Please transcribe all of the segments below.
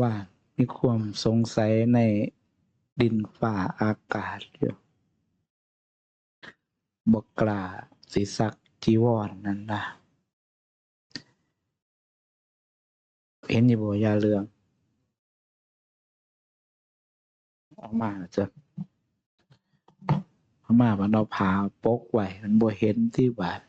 ว่ามีความสงสัยในดินฝ่าอากาศอยู่บกลาสิสักจีวรนนั่นนะเห็นอยู่บ่ยาเรือง ออกมาจะเอามามันเอาผ้าปกไว้มันบ่เห็นที่บาด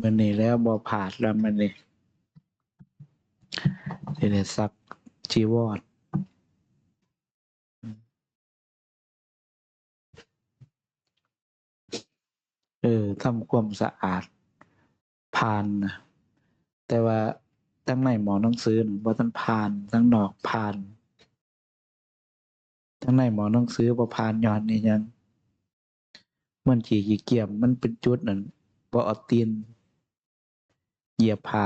มันนี่แล้วบ่ผาดแล้วมันนี่สิได้ซักจีวรเออทำความสะอาดผ่านนะแต่ว่าทั้งในหมอหนังสือน่ะบ่ทันผ่านทั้งนอกผ่านทั้งในหมอหนังสือบ่ผ่านย้อนนี่ยังมันขี้ขี้เกียจมันเป็นจุดนั่นบ่เอาตีน เหยียบผา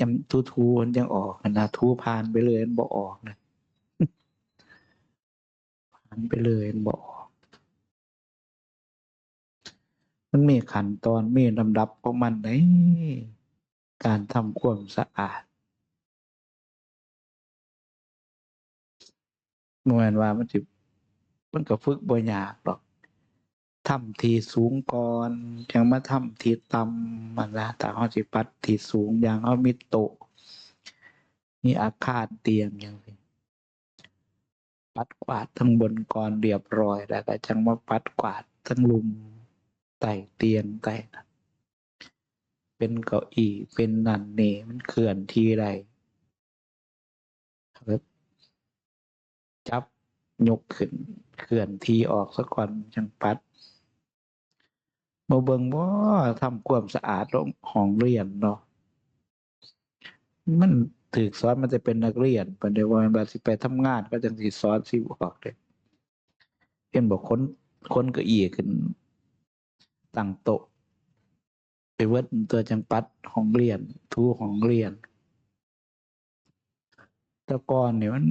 จำทูทูมันยังออกนะทูผ่านไปเลยมันบ่ออกนะผ่านไปเลยมันบ่ออก มันมีขันตอนมีลำดับของมันในการทำความสะอาดเมื่อวานว่ามันสิมันก็ฝึกบ่ยากหรอก ทำที่สูงก่อนจังมาทำที่ต่ำมันละแต่เฮาสิปัดที่สูงอย่างเฮามีโต๊ะมีอาคารเตียงอย่างนี้ปัดกวาดทั้งบนก่อนเรียบร้อย แล้วก็จังมาปัดกวาดทั้งลุมใต้เตียงใต้นั้นเป็นเก้าอี้เป็นนั่นนี่มันเคลื่อนที่ใดครับจับยกขึ้นเคลื่อนที่ออกซะก่อนจังปัด มาเบิงบ่าทำความสะอาดโรงห้องเรียนเนาะมันถูกสอนมันจะเป็นนักเรียนปานใดว่ามันว่าสิไปทำงาน ก็จังสิสอนสิบอกเด้เห็นบอกคนคนก็อี้ขึ้นตั้งโต๊ะไปเวิดตัวจังปัดห้องเรียน ทูห้องเรียนต่ก่อนเนี่ยมัน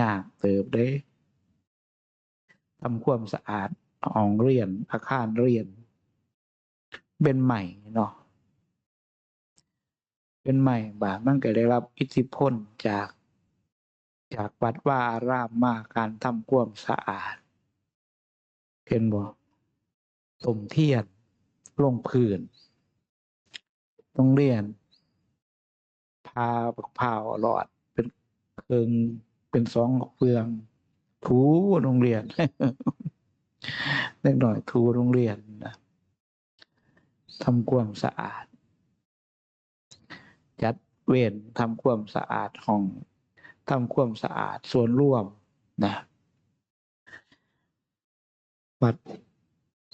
ยากเติบเด้ทำความสะอาดห้องเรียนอาคารเรียน เป็นใหม่เนาะเป็นใหม่บาดมันก็ได้รับอิทธิพลจาก จากวัดว่าอารามมาการทำความสะอาดเห็นบ่ต้มเทียนลงพื้นต้องเรียน พาบักพาวหลอดเป็นเพิงเป็นสองเฟือง ถูโรงเรียนเล็กหน่อยถูโรงเรียนนะ ทำความสะอาด จัดเวรทำความสะอาดห้องทำความสะอาดส่วนร่วมนะวัด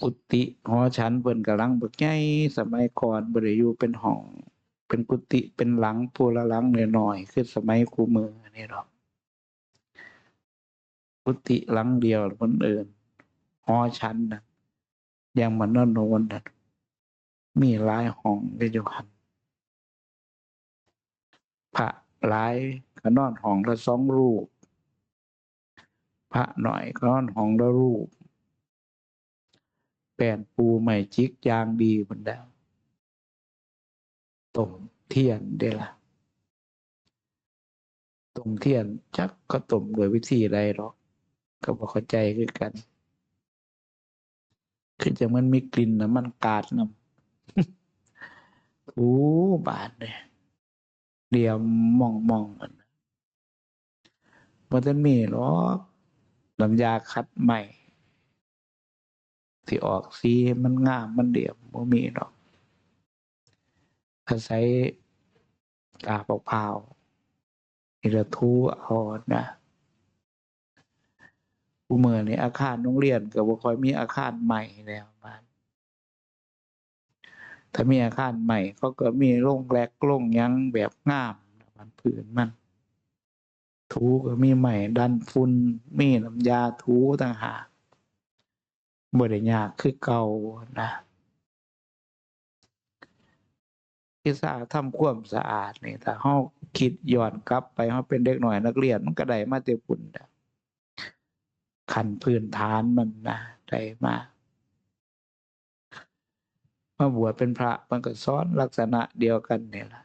กุฏิหอฉันเพิ่นกำลังบักใหญ่สมัยก่อนบ่ได้อยู่เป็นห้อง เป็นกุฏิเป็นหลังผู้ละหลังน้อยๆคือสมัยคูมือนี่หรอกกุฏิหลังเดียวเพิ่นเอิ้นหอฉันนะยังมันนอนโนนน่ะ มีหลายห้องได้อยู่หันพระหลายก็นอนห้องละสองรูป พระหน่อยก็นอนห้องละรูป แป้นปูใหม่จิกยางดีบนแล้วต้มเทียนเด้ละต้มเทียนจักก็ต้มโดยวิธีใดหรอก ก็บ่เข้าใจคือกัน คือจะมันมีกลิ่นน้ำมันกาดนำ โอ้บาดเนี่ยเดียวมองมองกันบ่ทันมีหรอกน้ำยาคัดใหม่ที่ออกสีมันงามมันเดียมบ่มีดอกอาศัยกาบพร้าวนี่ละทูเอานะผู้เมื่อนี่อาคารโรงเรียนก็บ่ค่อยมีอาคารใหม่แล้ว ถ้ามีอาคารใหม่เขาก็มีโรงแรกโรงยังแบบงามมันพื้นมัน ถูก็มีใหม่ดันฝุ่นมีน้ำยาถูต่างหากบ่ได้ยากคือเก่านะวิชาทำความสะอาดนี่ถ้าเฮาคิดย้อนกลับไปเฮาเป็นเด็กหน้อยนักเรียนมันก็ได้มาแต่พุ่นขันพื้นฐานมันนะได้มา มาบวชเป็นพระมันก็สอนลักษณะเดียวกันเนี่ยล่ะ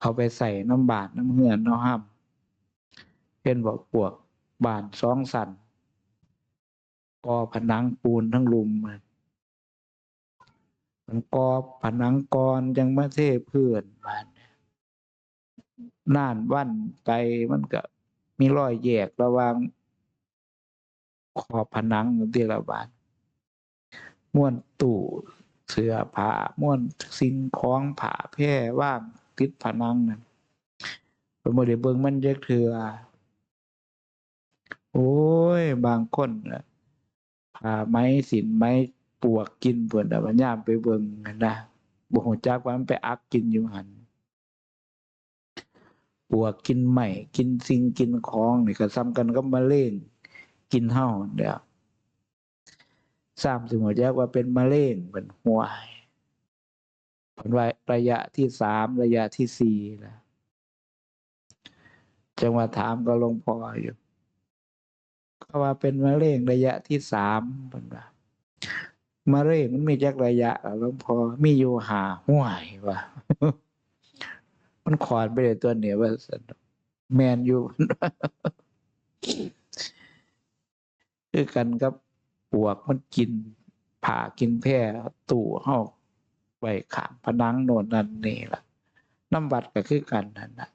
เอาไปใส่น้ำบาดน้ำเหือนนาะห้ำเป็นบอกปวกบานสองสันกอผนังปูนทั้งลุมมันมันกอผนังกรยังมาเทเพื่อนบานน่านวันไปมันก็มีรอยแยกระหว่างขอบผนังที่ละบาน ม้วนตู้เสื้อผ้าม้วนสิ่งของผ้าแพร่ว่างติดผนังนั่นเป็นโมเดลเบิงมันเยอกเถือโอ้ย บางคนน่ะผ้าไม้สินไม้ปวกกินเพิ่นแต่ะมันยามไปเบิ่งนะบ่ฮู้จักว่ามันไปอักกินอยู่หันปวกกินไม้กินสิ่งกินของนี่ก็ซ้ำกันกับมะเร็งกินเฮาเด้อท ราบถึงหัวจักว่าเป็นมะเร็งเป็นหัวผลว่าระยะที่สามระยะที่สี่แล้วจังหวะถามก็ลงพออยู่ก็ว่าเป็นมะเร็งระยะที่สามเป็นว่ามะเร็งมันมีจักระยะล่ะหลวงพ่อมีอยู่หาห่วยว่ามันขอนไปเลยตัวเหนียวว่าแมนอยู่คือกันกับ ปวกมันกินผ่ากินแพร่ตู่เฮาไว้ขางผนังโน่นนั่นนี่ล่ะน้ำบัดก็คือกันนั่นนะ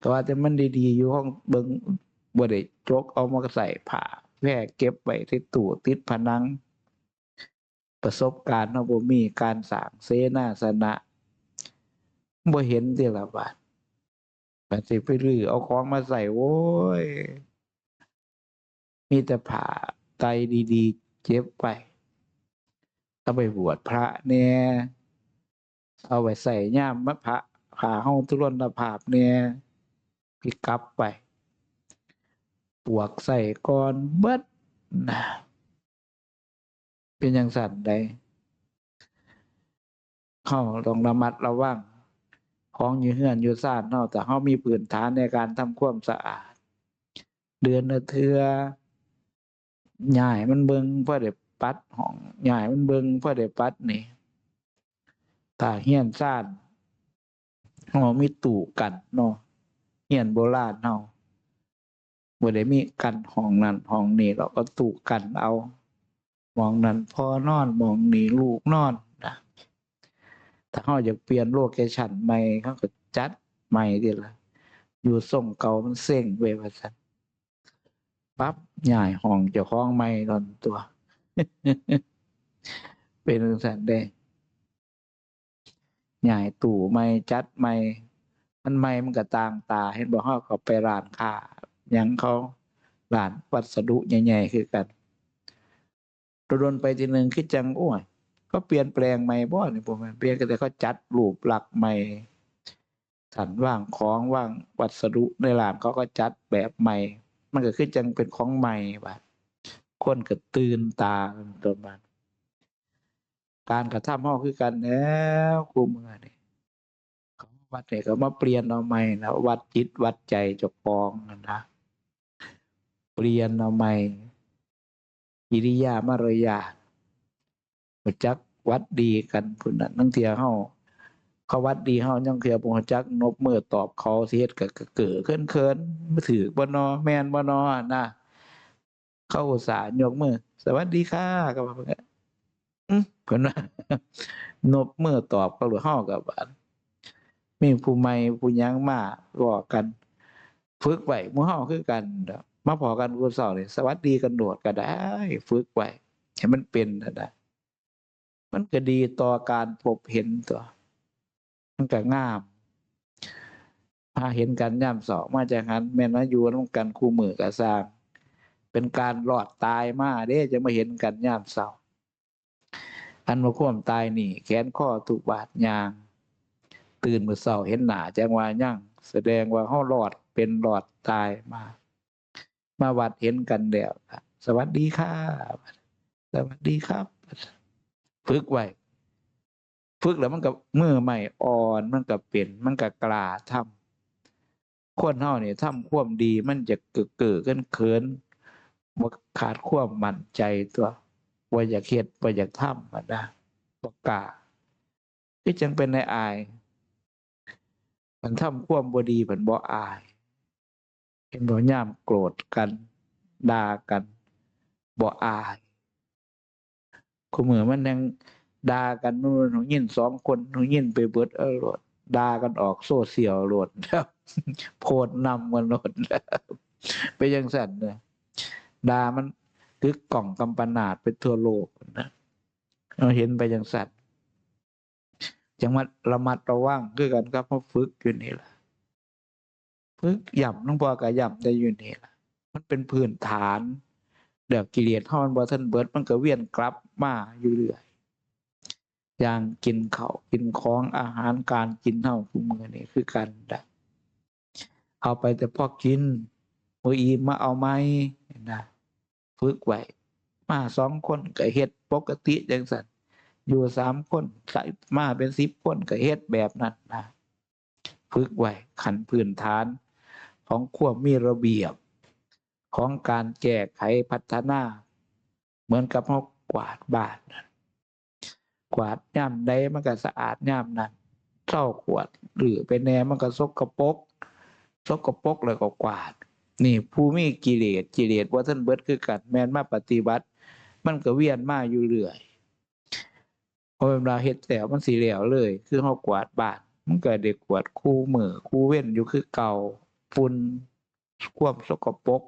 ก็ว่าแต่มันดีๆอยู่ห้องเบิงบ่ได้จกเอามาใส่ผ้าแพร่เก็บไว้ที่ตู้ติดผนัง ประสบการณ์เฮาบ่มีการสร้างเสนาสนะบ่เห็นติละบาดบัดสิไปรื้อเอาของมาใส่โว้ย มีแต่ผ่าไตดีๆ เจ็บไป เอาไปบวชพระเนี่ยเอาไว้ใส่ย่ามมะพระผ่าห้องทุรนภาพเนี่ยพิกลับไป ปวกใส่ก่อนเบิดนะเป็นอย่างสั่นใดเข้าต้องระมัดระวังของอยู่เฮือนอยู่ซ่านเนาะแต่เขามีพื้นฐานในการทำความสะอาด เดือนละเทือ ยายมันเบิงเพื่อได้ปัดห้องหย่ายมันเบิงเพื่อได้ปัดนี่ถ้าเฮียนซานเฮามีตู้กันเนาะเฮียนโบราณเฮาะบ่ได้มีกันห้องนั้นห้องนี้เราก็ตู้กันเอามองนั้นพ่อนอนมองนี้ลูกนอนนะถ้าเฮาอยากเปลี่ยนโลเคชั่นใหม่เขาก็จัดใหม่ดีละอยู่ส่งเก่ามันเซ็งเวว่าสัน ปั๊บย้ายห้องเจ้าของใหม่ตอนตัว เป็นจังซั่นเด้ย้ายตู้ใหม่จัดใหม่มันใหม่มันก็ต่างตา เห็นบ่เฮาเขาไปร้านค้ายังเขาร้านวัสดุใหญ่ๆคือกันโดนไปทีหนึ่งคือจังโอ้ยเขาเปลี่ยนแปลงใหม่บ่นี่บ่แม่นเปลี่ยนก็แต่เขาจัดรูปลักใหม่สันว่างของว่างวัสดุในร้านเขาก็จัดแบบใหม่ มันก็คือจังเป็นของใหม่บาดคนก็ตื่นตาตัวมันการกระทำเฮาคือกันแล้วกูมื้อนี่เขาวัดเนี่ยก็มาเปลี่ยนเอาใหม่นะวัดจิตวัดใจจ้าของนะเปลี่ยนเอาใหม่กิริยามารยาทรู้จักวัดดีกันพุ่นน่ะนังเทียเฮา เขาวัดดีเฮายังเที่ยบ่รู้จักนบมือตอบเขาสิเฮ็ดก็เก้อเขินๆบ่ถูกบ่นอแม่นบ่นอนะเขาอุตส่าห์ยกมือ สวัสดีค่ะก็ว่าเพิ่นก็อือเพิ่นว่านบมือตอบเขาหรือเฮาก็ว่ามีผู้ใหม่ผู้หยังมาเว้ากัน ฝึกไว้หมู่เฮาคือกันมาพอกันกูเช้านี่สวัสดีกันโดดก็ได้ ฝึกไว้ให้มันเป็นนั่นน่ะมันก็ดีต่อการพบเห็นตัว มันก็งามพาเห็นกันยามเช้ามาจากหันแม่นว่าอยู่นำกันคู่มือก็สร้าง เป็นการรอดตายมาเด้จะมาเห็นกันยามเช้าอันว่าควมตายนี่ แขนข้อถูกบาดยาง ตื่นมือเช้าเห็นหน้าจังว่ายั่งแสดงว่าเฮารอดเป็นรอดตายมา มาวัดเห็นกันแล้วสวัสดีค่ะสวัสดีครับ ฝึกไว้ ฝึกแล้วมันก็มือใหม่อ่อนมันก็เป็นมันก็กล้าทำคนเฮานี่ยทำควมดีมันจะเกิดเกิดกันเขินบ่ขาดควมมั่นใจตัวบ่อยากเฮ็ดบ่อยากทำมันนะบ่กล้าคือจังเป็นในอาย มันทำควมบดีมันบ่อาย เห็นบ่ย่ามโกรธกันด่ากันบ่อายคุมือมันยัง ด่ากันนู่นหนูยินสองคนหนูยินไปเบิดเออโลดด่ากันออกโซเชียลโลดโพดนำกันโลดไปยังสั่นเลยด่ามันคือกล่องกำปนาดไปทั่วโลกนะเราเห็นไปยังสัตว์จังหวัดระมัดระวังคือกันครับเพราะฝึกอยู่นี่แหละฝึกหย่ำน้องพอกับย่ำได้อยู่นี่แหละมันเป็นพื้นฐานเดี๋ยวกิเลสเฮามันบ่ทันเบิดมันก็เวียนกลับมาอยู่เรื่อย อย่างกินเขากินของอาหารการกินเฮาทุกมื้อนี่คือกันดะเอาไปแต่พอกินมืออีมาเอาไหมนะฝึกไว้มาสองคนก็เฮ็ดปกติจังซั่นอยู่สามคนใส่มาเป็นสิบคนก็เฮ็ดแบบนั้นนะฝึกไว้ขันพื้นฐานของความมีระเบียบ ของการแก้ไขพัฒนา เหมือนกับเขากวาดบ้านน่ะ กวาดย่ำใดมันก็สะอาดย่ำนั้นเท่าขวด หรือไปแหน่มันก็สกปรกสกปรกแล้วก็กวาด นี่ผู้มีกิเลสกิเลสว่าท่านเบิดคือกันแม่นมาปฏิบัติ มันก็เวียนมาอยู่เรื่อยพอเวลาเฮ็ดแล้วมันสีเหลวเลย คือเขากวาดบานมันก็เด็กกวาดคู่มือคู่เว้นอยู่คือเก่าฝุ่นควบสกปรก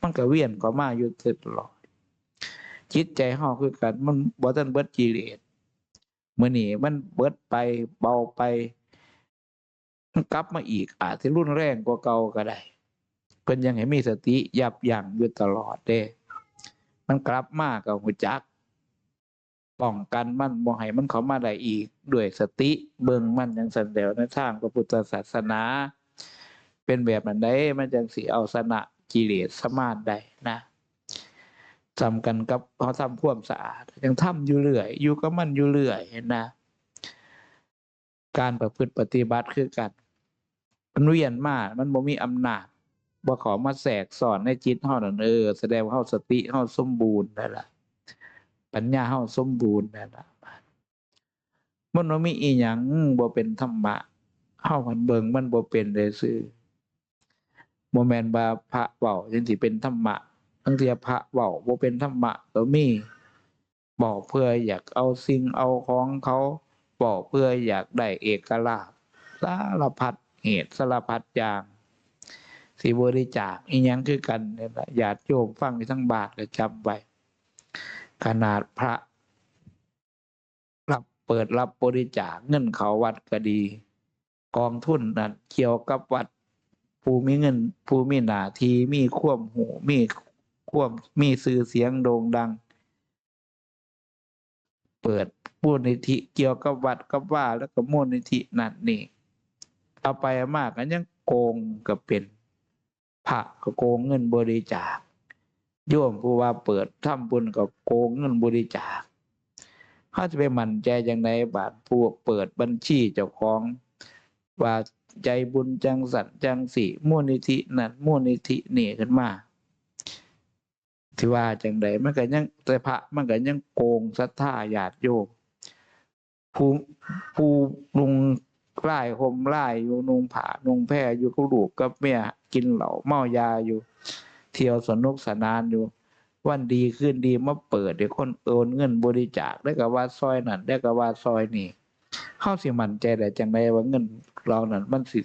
มันก็เวียนก็มาอยู่ตลอดจิตใจเฮาคือกันมันบ่ทันเบิดกิเลส มื้อนี้มันเบิดไปเบาไปมันกลับมาอีกอาจสิรุนแรงกว่าเก่าก็ได้เพิ่นยังให้มีสติยับยั้งอยู่ตลอดเด้ มันกลับมาก็ฮู้จักป้องกันมันบ่ให้มันเข้ามาได้อีก ด้วยสติเบิ่งมันจังซั่นแหล้วในทางพระพุทธศาสนา เป็นแบบนั้นได้มันจังสิเอาชนะกิเลสสมานได้นะ จำกันกับเขาทำความสะอาด ยังทำอยู่เรื่อย อยู่กับมันอยู่เรื่อยเห็นนะ การประพฤติปฏิบัติคือกันมันเวียนมามันบ่มีอำนาจบ่ขอมาแทรกสอนในจิตเฮานั่นเออแสดงว่าเฮาสติเฮาสมบูรณ์นั่นล่ะปัญญาเฮาสมบูรณ์นั่นล่ะมันบ่มีอีหยังบ่เป็นธรรมะเฮามันเบิ่งมันบ่เป็นเลยซื่อบ่แม่นว่าพระเว้าจังสิเป็นธรรมะ บางเทีพระเว้าบ่เป็นธรรมะก็มีบอกเพื่ออยากเอาสิ่งเอาของเขาบอกเพื่ออยากได้เอกลาภสารพัดเหตุสารพัดอย่างสิบริจาคอีหยังคือกันเนี่ยละญาติโยมฟังทั้งบาทก็จำไว้ขนาดพระ รับเปิดรับบริจาคเงินเขาวัดก็ดี กองทุนนั้นเกี่ยวกับวัด ผู้มีเงิน ผู้มีหนาทีมีควมหูมี ควมมีสื่อเสียงโด่งดัง เปิดมูลนิธิเกี่ยวกับวัดกับว่าแล้วก็มูลนิธินั่นนี่เอาไปมากกันยังโกงก็เป็นพระก็โกงเงินบริจาคโยมผู้ว่าเปิดทำบุญก็โกงเงินบริจาคเขาจะไปมั่นใจอย่างไรบาทผู้เปิดบัญชีเจ้าของ ว่าใจบุญจังสัตว์จังสีมูลนิธินั่นมูลนิธินี่ขึ้นมา ที่ว่าจังใดมันก็ยังแต่พระมันก็ยังโกงศรัทธาญาติโยมผู้ผู้ลุงไล่ห่มไล่อยู่นุงผานุงแพรอยู่กับลูกกับเมียกินเหล้าเมายาอยู่ เที่ยวสนุกสนานอยู่ วันดีขึ้นดีมาเปิดเดี๋ยวคนโอนเงินบริจาคได้กับว่าซอยนั่นได้กับว่าซอยนี่เข้าสิมันใจแต่จังไดว่าเงินเรานั้นมันสิ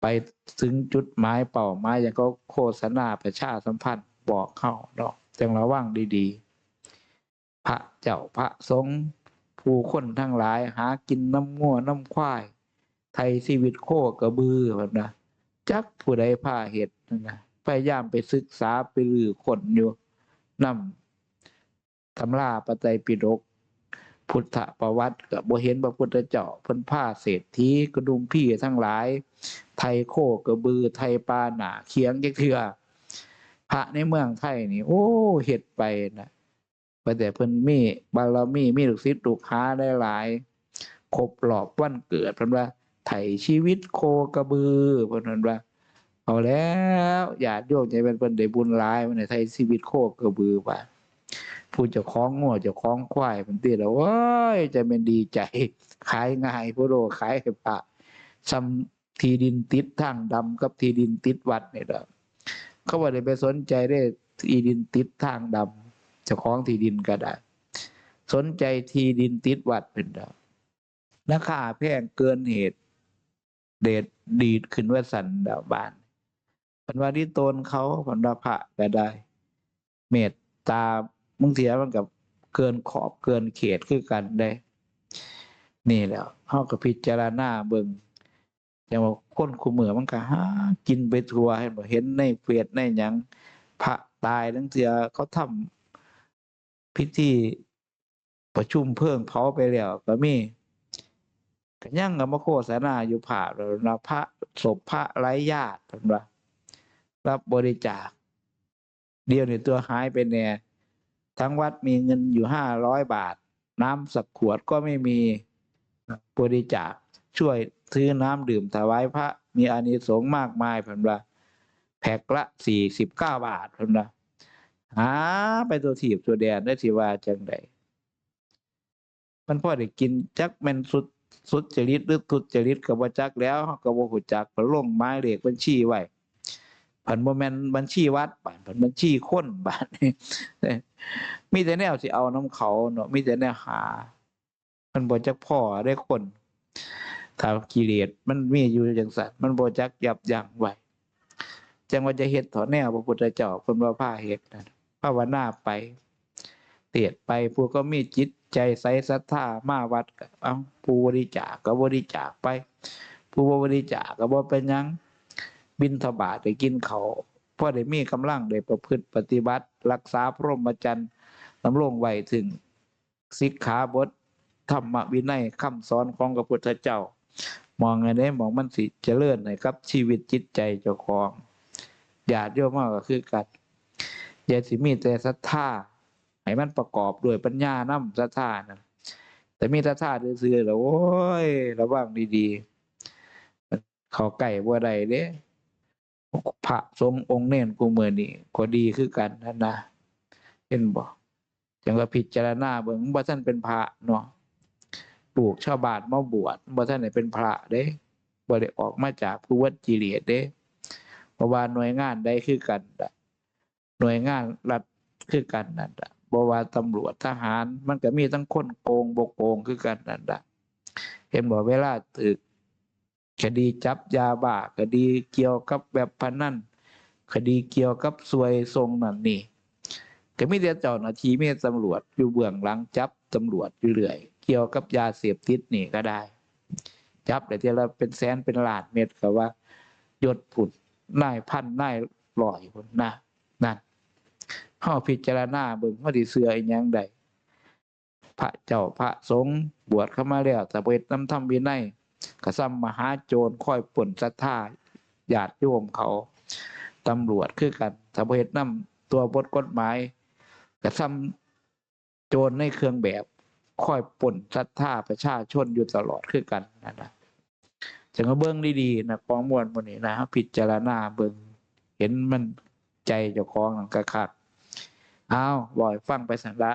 ไปถึงจุดหมายเป้าหมายอย่างก็โฆษณาประชาสัมพันธ์ บอกเข้าดอกจังระว่างดีๆ พระเจ้าพระสงฆ์ผู้คนทั้งหลายหากินน้ำงัวน้ำควาย ไทยชีวิตโคกระบือแบบนะจักผู้ใดผ้าเห็ดนะพยายามไปศึกษาไปลือคนอยู่นำตำราปไตยปิฎกพุทธประวัติกับบ่เห็นพระพุทธเจ้าพิ่นผ้าเศรษฐีกระดุมพี่ทั้งหลาย ไทยโคกระบือไทยปลาหนาเคียงจักเถื่อ พระในเมืองไทยนี่โอ้เห็ดไปนะไปแต่เพิ่นมีบารมีมีลูกศิษย์ลูกหาได้หลายครบรอบวันเกิดเพิ่นว่าไถชีวิตโคกระบือเพิ่นว่า เอาแล้วญาติโยมจเป็นเพิ่นได้บุญหลายมันได้ไถชีวิตโคกระบือว่าผู้เจ้าของงัวเจ้าของควายเพิ่นติแล้วโอ้ยจะเป็นดีใจ ขายง่ายผู้โดขายให้พระซ้ำที่ดินติดทางดำกับที่ดินติดวัดนี่แหละ เขาบ่ได้ไปสนใจได้ที่ดินติดทางดำเจ้าของที่ดินก็ได้สนใจที่ดินติดวัดเป็นดาวราคาแพงเกินเหตุ เดดดีดขึ้นว่าสันดาวบานพันวาที่ตนเขาพันวาพระก็ได้ เมตตามึงเสียมันกับเกินขอบเกินเขตคือกันได้ นี่แล้วเขาก็พิจารณาเบิง อย่างว่าคนคูมือมันก็หากินไปทัวเห็นบ่เห็นในเฟซในหยังพระตายทั้งเสียเขาทำพิธีประชุมเพิ่งเผาไปแล้วก็มีก็ยังก็มาโฆษณาอยู่ผ่าแล้วนะพระศพพระไร้ญาติเพิ่นว่ารับบริจาค เดียวในตัวหายไปแน่ทั้งวัดมีเงินอยู่ห้าร้อยบาท น้ำสักขวดก็ไม่มีบริจาคช่วย ซื้อน้ำดื่มถวายพระ มีอานิสงส์มากมายพิ่นว่าแพ็กละสี่สิบเก้าบาทพิ่นว่าหาไปตัวถีบตัวแดนได้สิว่าจังไดมันพ่อได้กินจักแม่นสุดสุดจริตหรือทุจริตก็บ่จักแล้วก็บ่ฮู้จักก็ลงหมายเลขบัญชีไว้ผันบ่แมนบัญชีวัดบาดผันบัญชีคนบาดนี้มีแต่แนวสิเอานํเขาเนาะมีแต่แนวหามันบ่จักพ่อได้คน ถ้ากิเลสมันมีอยู่จังซั่นมันบจักยับยั้งไว้จังว่าจะเฮ็ดถอนแนวพระพุทธเจ้าเพิ่นว่าพาเฮ็ดนั่นภาวนาไป เตียดไปผู้ก็มีจิตใจใสศรัทธามาวัดเอาผู้บริจาคก็บริจาคไป ผู้บริจาคก็บ่เป็นยังบิณฑบาตได้กินเขาวพอได้มีกำลังได้ประพฤติปฏิบัติ รักษาพรหมจรรย์ดำรงไว้ถึงสิกขาบทธรรมวินัยคำสอนของพระพุทธเจ้า มองไงได้มองมันสิเจริญให้กับ ชีวิตจิตใจเจ้าของญาติโยมมากก็คือกันอย่าสิมีแต่ศรัทธาให้มันประกอบด้วยปัญญานำศรัทธานะแต่มีศรัทธาซื่อๆแล้วโอ้ยระวังดีๆเขาใกล้บ่ได้เด้พระสงองค์เน้นกูเมือนี่ก็ดีคือกันนั่นนะเห็นบ่จังว่าพิจารณาเบิ่งบ่าท่านเป็นพระเนาะ ลูกชาวบ้านมาบวชบ่ท่านได้เป็นพระเด้บ่ได้ออกมาจากผู้วัดกิเลสเด้เพราะว่าหน่วยงานใดคือกันน่ะหน่วยงานรัฐคือกันนั่นน่ะบ่ว่าตำรวจทหารมันก็มีทั้งคนโกงบ่โกงคือกันนั่นน่ะเห็นบ่เวลาตึกคดีจับยาบ้าคดีเกี่ยวกับแบบพนันคดีเกี่ยวกับสวยทรงนั่นนี่ก็มีแต่เจ้าหน้าที่มีแต่ตำรวจอยู่เบื้องหลังจับตำรวจอยู่เรื่อย กี่ยวกับยาเสพติดนี่ก็ได้ จับได้ทีละเป็นแสนเป็นล้านเม็ดก็ว่ายศผุดนายพันนายลอยพุ่นนะนั่นเฮาพิจารณาเบิ่งเฮาสิเชื่ออีหยังใดพระเจ้าพระสงฆ์บวชเข้ามาแล้วแต่บ่เฮ็ดนำธรรมวินัยกระซ้ำมหาโจรค่อยป่นศรัทธาญาติโยมเขาตำรวจคือกันถ้าบ่เฮ็ดนำตัวบทกฎหมายกระซ้ำโจรในเครื่องแบบ ค่อยป่นศรัทธาประชาชนอยู่ตลอดคือกันนะนะจังก็เบิ่งดีๆนะของมวลมนี้นะพิจารณาเบิ้งเห็นมันใจเจ้าของนั่นคักอ้าวบ่อยฟังไปสันละ